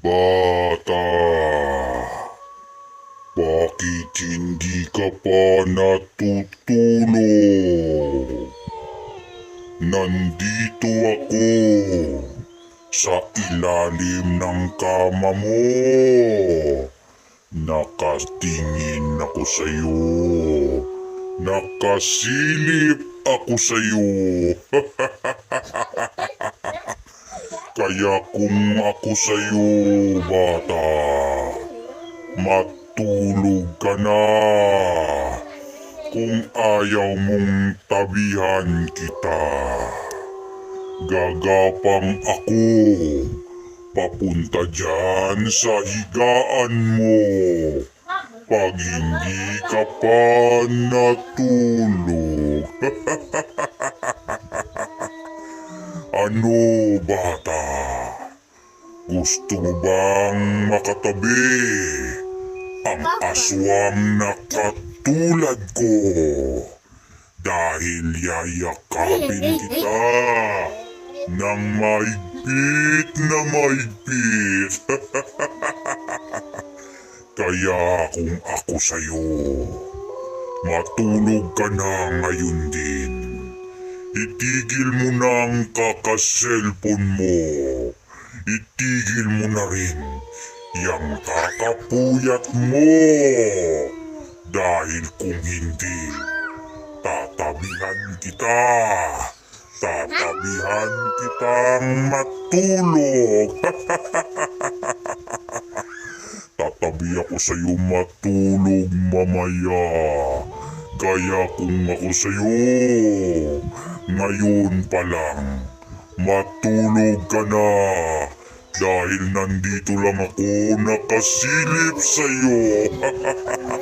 Bata, bakit hindi ka pa natutulog? Nandito ako sa ilalim ng kama mo. Nakatingin ako sa'yo. Nakasilip ako sa'yo. Kaya kung ako sa'yo, bata, matulog ka na. Kung ayaw mong tabihan kita, gagapang ako papunta dyan sa higaan mo. Pag hindi ka pa natulog. ano, bata? Gusto mo bang makatabi ang aswang na katulad ko? Dahil yayakapin kita ng maigpit na maigpit. Kaya kung ako sa'yo, matulog ka na ngayon din. Itigil mo na ang kakaselfon mo. Itigil mo na rin yung kakapuyat mo. Dahil kung hindi, tatabihan kita. Tatabihan kitang matulog. Tatabi ako sa'yo matulog mamaya. Kaya kung ako sa'yo, ngayon pa lang, matulog ka na. Dahil nandito lang ako nakasilip sa'yo.